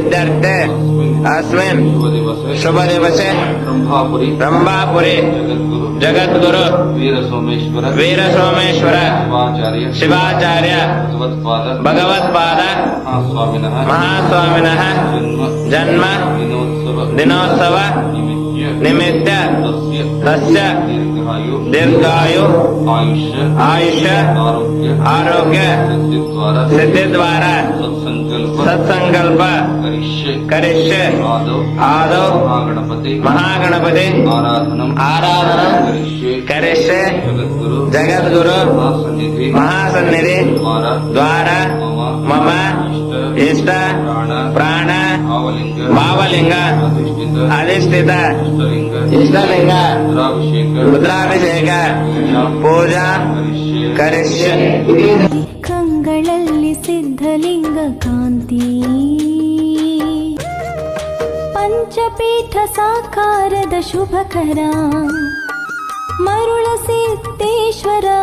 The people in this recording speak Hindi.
सिद्ध्यर्थे अस्मिन् शुभ दिवसे ब्रह्मापुरे। जगद्गुरु जगद्गुरु वीर सोमेश्वर। शिवाचार्य। भगवत्पाद। भगवत्पाद महास्वामिनः। जन्म। दिनोत्सव। निमित्त तस्य दीर्घायु। आयुष आरोग्य। आरोग्य। सिद्धि द्वारा సత్సంకల్ప కరిష్య ఆదో మహాగణపతి ఆరాధన కరిష్య జగద్గురు మహాసన్నిధి ద్వారా మమ ఇష్ట ప్రాణ భావలింగ అధిష్ఠిత ఇష్టలింగ రుద్రాభిషేక పూజ కరిష్య सिद्धलिङ्गकान्ति। पञ्चपीठसाकारदशुभकरा। मरुळसिद्धेश्वर